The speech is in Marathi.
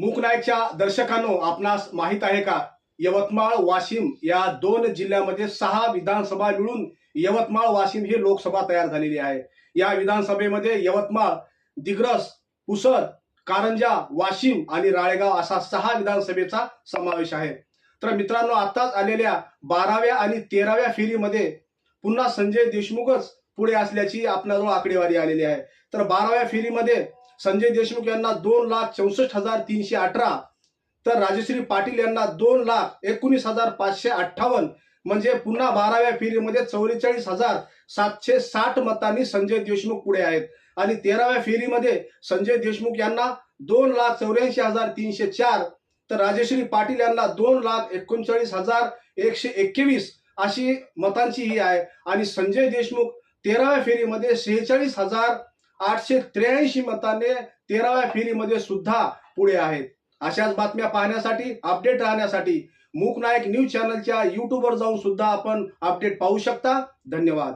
मूकनायकच्या दर्शकांनो आपणास माहीत आहे का? यवतमाळ वाशिम या दोन जिल्ह्यामध्ये सहा विधानसभा मिळून यवतमाळ वाशिम ही लोकसभा तयार झालेली आहे. या विधानसभेमध्ये यवतमाळ दिग्रस पुसद कारंजा वाशिम आणि राळेगाव असा सहा विधानसभेचा समावेश आहे. तर मित्रांनो आताच आलेल्या बाराव्या आणि तेराव्या फेरीमध्ये पुन्हा संजय देशमुखच पुढे असल्याची आपल्याजवळ आकडेवारी आलेली आहे. तर बाराव्या फेरीमध्ये संजय देशमुख यांना दोन लाख चौसष्ट हजार तीनशे अठरा तर राजश्री पाटील यांना दोन लाख एकोणीस हजार पाचशे अठ्ठावन्न म्हणजे पुन्हा बाराव्या फेरीमध्ये चौवेचाळीस हजार सातशे साठ मतांनी संजय देशमुख पुढे आहेत. आणि तेराव्या फेरीमध्ये संजय देशमुख यांना दोन लाख चौऱ्याऐंशी हजार तीनशे चार तर राजश्री पाटील यांना दोन लाख एकोणचाळीस हजार एकशे एकवीस अशी मतांची ही आहे. आणि संजय देशमुख तेराव्या फेरीमध्ये शेहेचाळीस हजार आठशे त्र्याऐंशी मताने तेराव्या फेरीमध्ये सुद्धा पुढे आहेत. अशाच बातम्या पाहण्यासाठी अपडेट राहण्यासाठी मूक नायक न्यूज चॅनलच्या युट्यूबवर जाऊन सुद्धा आपण अपडेट पाहू शकता. धन्यवाद.